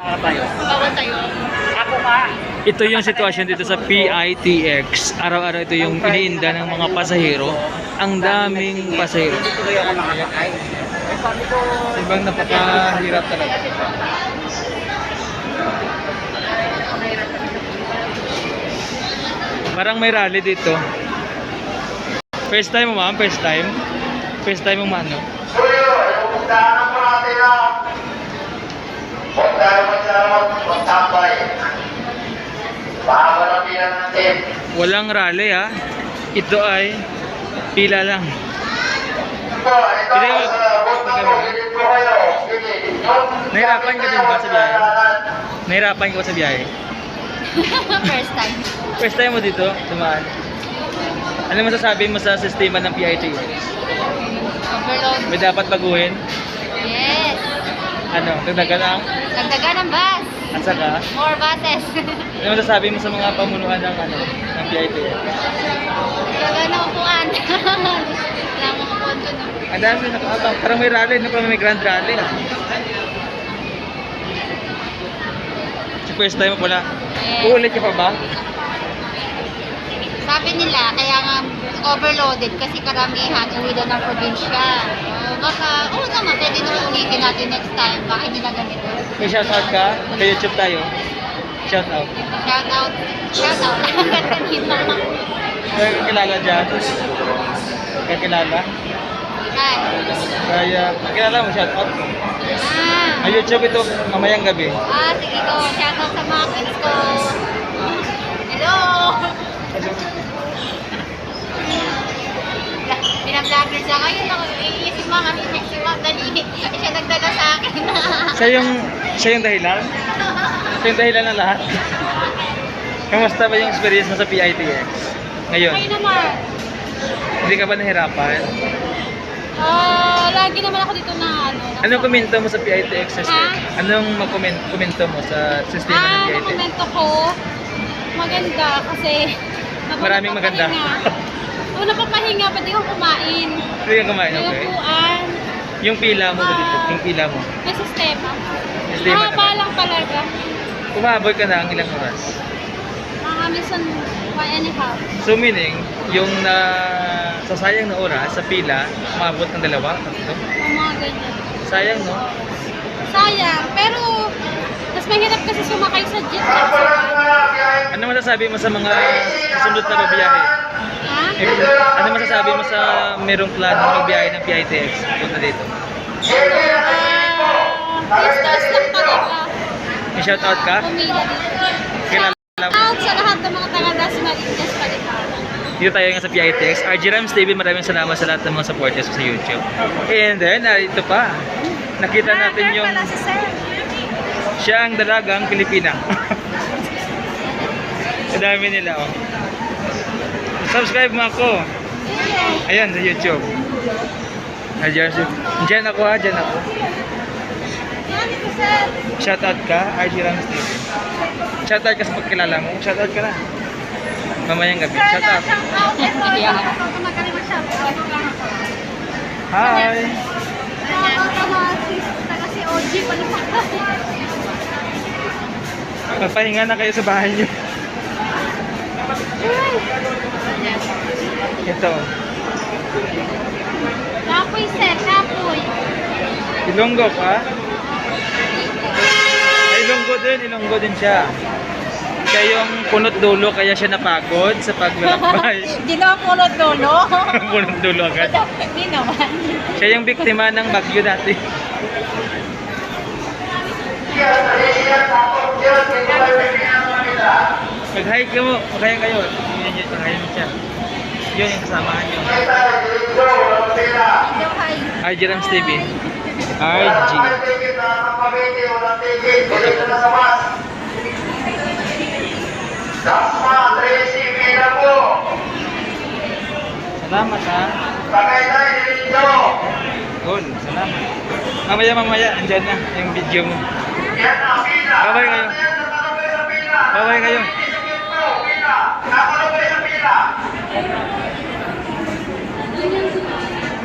Bawal tayo. Ako nga. Ito yung sitwasyon dito sa PITX. Araw-araw ito yung iniinda ng mga pasahero. Ang daming pasahero. Tuloy ako nakakakay. Eh, sabi ko, Ibang napakahirap talaga. Parang may rally dito. First time mo ma'am? First time? First time mo ma'am, no? Suyo, ipupuntahan po natin ang huwag tayo magsalamat, huwag tambay. Pahawalan natin. Walang rally ha. Ito ay pila lang. Ito, ito, Nahirapan ka din ba sa biyahe? Nahirapan ka ba sa biyahe? First time. First time mo dito, dumaan. Ano masasabi mo sa sistema ng? Overload. May dapat baguhin? Yes. Ano, dagdagan ang? Dagdagan ng bus. At saka, More buses. ano masasabi mo sa mga pamunuan ng ano, ng PITX? Dagdagan ng upuan. Wala mong upuan dun. no? Ang dami nakaabang. Parang may rally, no? Parang may grand rally. Ah. Si first time mo pala. Yes. Uulit ka pa ba? Sabi nila, kaya nga overloaded kasi karamihan uwi daw ng probinsya. So, baka, oo naman, pwede naman ulitin natin next time. Bakit nila ganito? May shoutout ka? Sa YouTube tayo. Shoutout. Shout out. Shout out. Kanina. Kaya kakilala dyan. Kakilala. Hi. Kaya, kakilala mo shoutout. Ah. Ang YouTube ito mamayang gabi. Ah, sige ko. Shout out sa mga kids ko. Hello! Binablogger siya. Ayun ako, iisip mga kami si Ma'am Dali. Siya nagdala sa akin. Siya yung, siya yung dahilan? Siya yung dahilan ng lahat? Kamusta ba yung experience mo sa PITX? Ngayon, Ay naman. hindi ka ba nahirapan? Ah, lagi naman ako dito na ano. na- Anong komento mo sa PITX system? Ha? Anong mag-comment- komento mo sa sistema ng Ah, PITX? makomento ko. Maganda kasi Maraming maganda. napapahinga- Oo, napapahinga, pwede kang kumain. Hindi ka kumain, May okay? upuan, Yung pila mo ba dito? Yung pila mo? may sistema. Sistema Mahaba naman. lang talaga. Umabot ka na ang ilang oras. Mga minsan, one and a half. So meaning, yung na sasayang na oras sa pila, umabot ng dalawa, tatlo. Yung mga ganyan. Sayang, no? Sayang, pero mas mahirap kasi sumakay sa jeep. Ano masasabi mo sa mga susunod na babiyahe? Ha? Ano masasabi mo sa merong plano magbiyahe ng PITX punta dito? Ah, distance lang May shoutout ka? Pumila dito. Mo? Out sa lahat ng mga taga Dasmariñas Palitan. Dito tayo nga sa PITX. RG Rams TV, maraming salamat sa lahat ng mga supporters sa YouTube. And then, narito pa. Nakita natin yung siya ang dalagang Pilipina. Ang dami nila, oh. Subscribe mo ako. Ayan, sa YouTube. Ayan, Diyan ako ha, diyan ako. Shoutout ka, RG Rams TV. Shoutout ka sa pagkilala mo. Shoutout ka na. Mamayang gabi. Shoutout. Hi! Magpahinga na kayo sa bahay niyo. Ito. Kapoy, Sir. Kapoy. Ilonggo ka? Ay, din. Ilonggo din siya. Siya yung punot dulo kaya siya napagod sa paglalakbay. Hindi naman pulot lolo. punot dulo agad. Hindi naman. Siya yung biktima ng bagyo dati. Yan, yan, tapos yan, ito ay pinagawa nila. Mag-hi ka mo. Mag-hi kayo. Mag-hi mo siya. Yun yung kasamahan niyo. May tayo, dito, walang pera. Ikaw, hi. RG Rams TV. RG. Salamat ha. Tagay tayo dito. Good. Salamat. Mamaya mamaya. Andyan na yung video mo. Babay kayo. Sa pila. Babay kayo. Ticket po, pila. Nakalagay sa pila.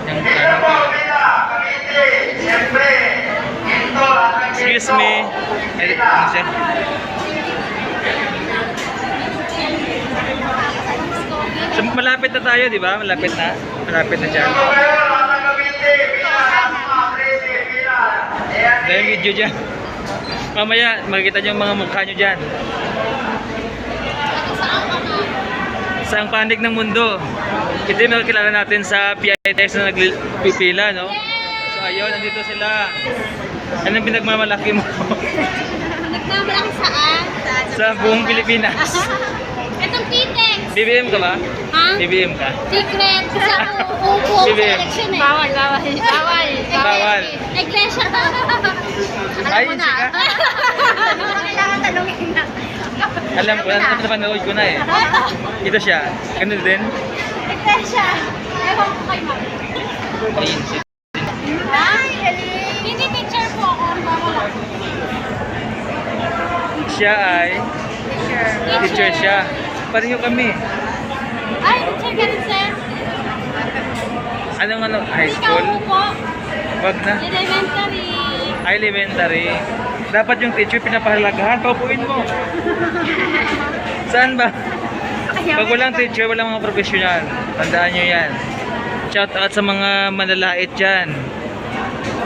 Yung Dito po, pila. Kamiti. Siyempre, dito, lahat ng Excuse me. So, malapit na tayo, di ba? Malapit na. Malapit na dyan. Dahil video dyan. Mamaya, makikita nyo mga mukha nyo dyan. Sa ang panig ng mundo. Ito yung makikilala natin sa PITX na nagpipila, no? So ayun, nandito sila. Anong pinagmamalaki mo? Nagmamalaki saan? sa buong Pilipinas. Itong Pitex. BBM ka ba? Ha? BBM ka? Secret. Ako uupo sa Bibig. election eh. Bawal, bawal. Bawal. Bawal. Iglesia ka. Alam Ay, mo na. sige. Kailangan tanongin na. Alam ko, alam ko napanood ko na eh. Ito siya. Ganun din. Iglesia. Ewan ko kay ma'am. Ayun siya. Siya ay teacher siya. Pareho kami. Ay, teacher ka rin, sir. Anong ano? High Ikaw school? po. Wag na. Elementary. Elementary. Dapat yung teacher pinapahalagahan. Paupuin mo. Saan ba? Pag walang teacher, walang mga professional. Tandaan nyo yan. Shout out sa mga manlalait dyan.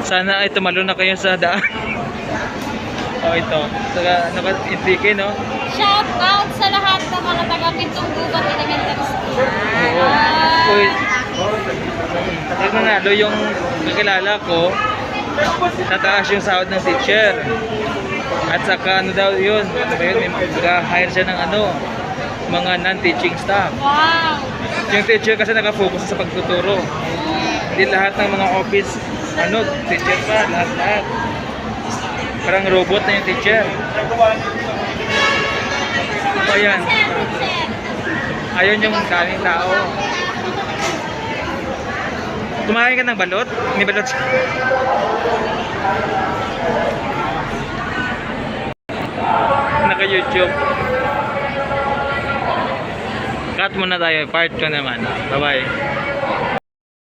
Sana ay tumalo na kayo sa daan. oh, ito. Saka, ano ka, intike, no? Shout out sa lahat ng mga taga Pintong Gubat Elementary School. Oo. Uy. Pag nanalo yung kakilala ko, tataas yung sahod ng teacher. At saka ano daw yun, ano ba yun, may mag-hire siya ng ano, mga non-teaching staff. Wow! Yung teacher kasi nakafocus sa pagtuturo. Hindi lahat ng mga office, ano, teacher pa, lahat-lahat. Parang robot na yung teacher. O yan, ayun yung daming tao. Kumain ka ng balot? May balot siya. Naka-YouTube. Cut muna tayo. Part 2 naman. Bye-bye.